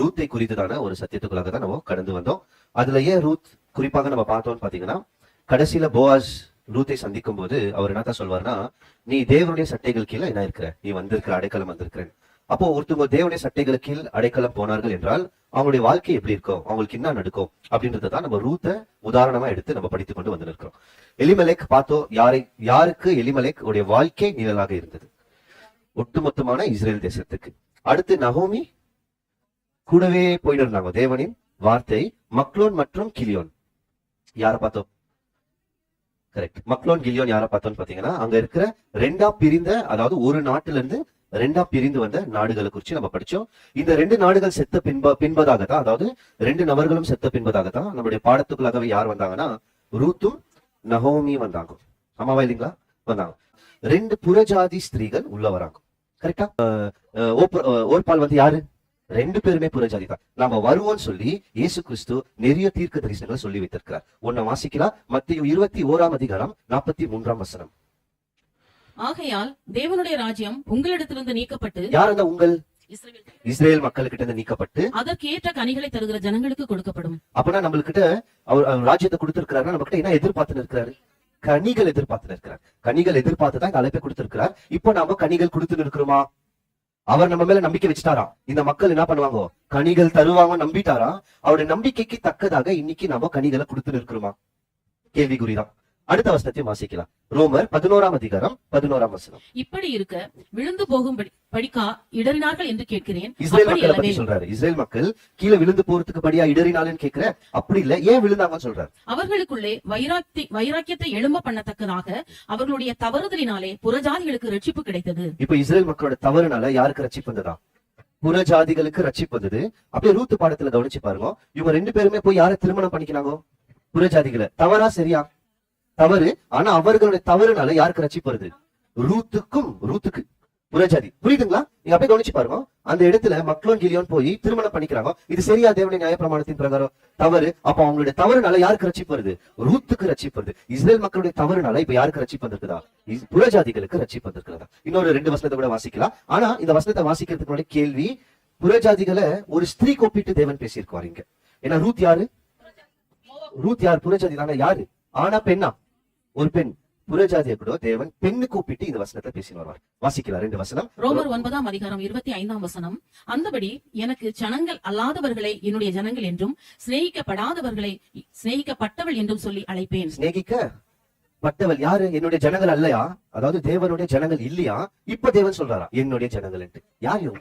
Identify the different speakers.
Speaker 1: ரூத்தை குறித்ததான ஒரு சத்தியத்துக்குள்ளாக தான் நம்ம கடந்து வந்தோம். அதுல ஏன் ரூத் குறிப்பாக நம்ம பார்த்தோம்னு பாத்தீங்கன்னா கடைசியில போவாஸ் ரூத்தை சந்திக்கும் போது அவர் என்னத்தான் சொல்வார்னா நீ தேவனுடைய சட்டைகள் கீழே என்ன இருக்கிற? நீ வந்திருக்கிற அடைக்கலம் வந்திருக்கிறேன். அப்போ ஒருத்தவங்க தேவனுடைய சட்டைகள் கீழ் அடைக்கலம் போனார்கள் என்றால் அவங்களுடைய வாழ்க்கை எப்படி இருக்கும் அவங்களுக்கு என்ன நடக்கும் அப்படின்றத தான் நம்ம ரூத்தை உதாரணமா எடுத்து நம்ம படித்துக் கொண்டு வந்து நிற்கிறோம். எலிமலேக் பார்த்தோம் யாரை யாருக்கு எலிமலேக் உடைய வாழ்க்கை நிழலாக இருந்தது? ஒட்டுமொத்தமான இஸ்ரேல் தேசத்துக்கு. அடுத்து நகோமி கூடவே போயிட்டு இருந்தாங்க தேவனின் வார்த்தை மக்லோன் மற்றும் கிலியோன். யார பார்த்தோம்? கரெக்ட் மக்லோன் கிலியோன் யார பார்த்தோம்னு பாத்தீங்கன்னா அங்க இருக்கிற ரெண்டா பிரிந்த அதாவது ஒரு நாட்டுல இருந்து ரெண்டா பிரிந்து வந்த நாடுகளை குறிச்சு நம்ம படிச்சோம். இந்த ரெண்டு நாடுகள் செத்த பின்ப பின்பதாக தான் அதாவது ரெண்டு நபர்களும் செத்த பின்பதாக தான் நம்மளுடைய பாடத்துக்குள்ளாகவே யார் வந்தாங்கன்னா ரூத்தும் நகோமியும் வந்தாங்க. ஆமாவா இல்லைங்களா? வந்தாங்க. ரெண்டு புறஜாதி ஸ்திரீகள் உள்ள வராங்க. கரெக்டா ஓர்பால் வந்து யாரு? ரெண்டு பேருமே புறஜாதி தான் நாம வருவோம்னு சொல்லி இயேசு கிறிஸ்து நிறைய தீர்க்க தரிசனங்களை சொல்லி வைத்திருக்கிறார். ஒன்ன வாசிக்கலாம் மத்திய இருபத்தி ஓராம் அதிகாரம் நாற்பத்தி மூன்றாம் வசனம்.
Speaker 2: ஆகையால் தேவனுடைய ராஜ்யம் உங்களிடத்திலிருந்து நீக்கப்பட்டு
Speaker 1: யார் அந்த உங்கள்? இஸ்ரேல் மக்கள்கிட்ட இருந்து நீக்கப்பட்டு
Speaker 2: அதற்கேற்ற கனிகளை தருகிற ஜனங்களுக்கு கொடுக்கப்படும்.
Speaker 1: அப்பனா நம்மள்கிட்ட அவர் ராஜ்யத்தை கொடுத்திருக்கிறாருன்னா நம்ம கிட்ட என்ன எதிர்பார்த்து இருக்கிறாரு? கனிகள் எதிர்பார்த்து இருக்கிறார். கனிகள் எதிர்பார்த்து தான் இந்த அழைப்பை கொடுத்திருக்கிறார். இப்போ நாம கனிகள் கொடுத்து இருக்கிறோமா? அவர் நம்ம மேல நம்பிக்கை வச்சுட்டாரா இந்த மக்கள் என்ன பண்ணுவாங்க? கனிகள் தருவாங்க நம்பிட்டாரா அவருடைய நம்பிக்கைக்கு தக்கதாக இன்னைக்கு நாம கனிகளை கொடுத்துட்டு இருக்கிறோமா? கேள்விக்குறிதான். அடுத்த வசனத்தையும் வாசிக்கலாம். ரோமர் பதினோராம் அதிகாரம் பதினோராம் வசனம்.
Speaker 2: இப்படி இருக்க விழுந்து போகும் படிக்கா இடறினார்கள் என்று கேட்கிறேன்.
Speaker 1: இஸ்ரேல் மக்களை பத்தி சொல்றாரு. இஸ்ரேல் மக்கள் கீழே விழுந்து போறதுக்கு படியா இடறினாலும் கேக்குற அப்படி இல்ல ஏன் விழுந்தாங்கன்னு சொல்றாரு.
Speaker 2: அவர்களுக்குள்ளே வைராக்கி வைராக்கியத்தை எழும்ப பண்ணத்தக்கதாக அவர்களுடைய தவறுதலினாலே புறஜாதிகளுக்கு ரட்சிப்பு கிடைத்தது.
Speaker 1: இப்ப இஸ்ரேல் மக்களோட தவறுனால யாருக்கு ரட்சிப்பு வந்ததா? புற ஜாதிகளுக்கு ரட்சிப்பு வந்தது. அப்படியே ரூத்து பாடத்துல கவனிச்சு பாருங்க. இவங்க ரெண்டு பேருமே போய் யாரை திருமணம் பண்ணிக்கினாங்க? புற ஜாதிகளை தவறா சரியா? தவறு. ஆனா அவர்களுடைய தவறுனால யாருக்கு ரட்சிப்பு வருது ரூத்துக்கும் ரூத்துக்கு. புரஜாதி புரியுதுங்களா? நீங்க அப்படியே கவனிச்சு பாருங்க. அந்த இடத்துல மக்களும் கிளியோன் போய் திருமணம் பண்ணிக்கிறாங்க. இது சரியா தேவனுடைய நியாய பிரமாணத்தின் பிரகாரம்? தவறு. அப்ப அவங்களுடைய தவறுனால யாருக்கு ரட்சிப்பு வருது ரூத்துக்கு ரட்சிப்பு வருது இஸ்ரேல் மக்களுடைய தவறுனால இப்ப யாருக்கு ரட்சிப்பு வந்திருக்குதா இஸ்- ரட்சிப்பு வந்திருக்கிறதா இன்னொரு ரெண்டு வசனத்தை கூட வாசிக்கலாம். ஆனா இந்த வசனத்தை வாசிக்கிறதுக்கு முன்னாடி கேள்வி புரஜாதிகளை ஒரு ஸ்திரீ கூப்பிட்டு தேவன் பேசியிருக்குவாரு இங்க. ஏன்னா ரூத் யாரு? ரூத் யார்? புரஜாதி தானே யாரு? ஆனா பெண்ணா? ஒரு பெண் புறஜாதியை கூட தேவன் பெண்ணு கூப்பிட்டு இந்த வசனத்தை பேசி வருவார் வாசிக்கலாம் ரெண்டு வசனம்.
Speaker 2: ரோமர் ஒன்பதாம் அதிகாரம் இருபத்தி ஐந்தாம் வசனம். அந்தபடி எனக்கு ஜனங்கள் அல்லாதவர்களை என்னுடைய ஜனங்கள் என்றும் சிநேகிக்கப்படாதவர்களை சிநேகிக்கப்பட்டவள் என்றும் சொல்லி அழைப்பேன்.
Speaker 1: சிநேகிக்க பட்டவள் யாரு? என்னுடைய ஜனங்கள் அல்லையா? அதாவது தேவனுடைய ஜனங்கள் இல்லையா? இப்ப தேவன் சொல்றாரா? என்னுடைய ஜனங்கள் யார் இவங்க?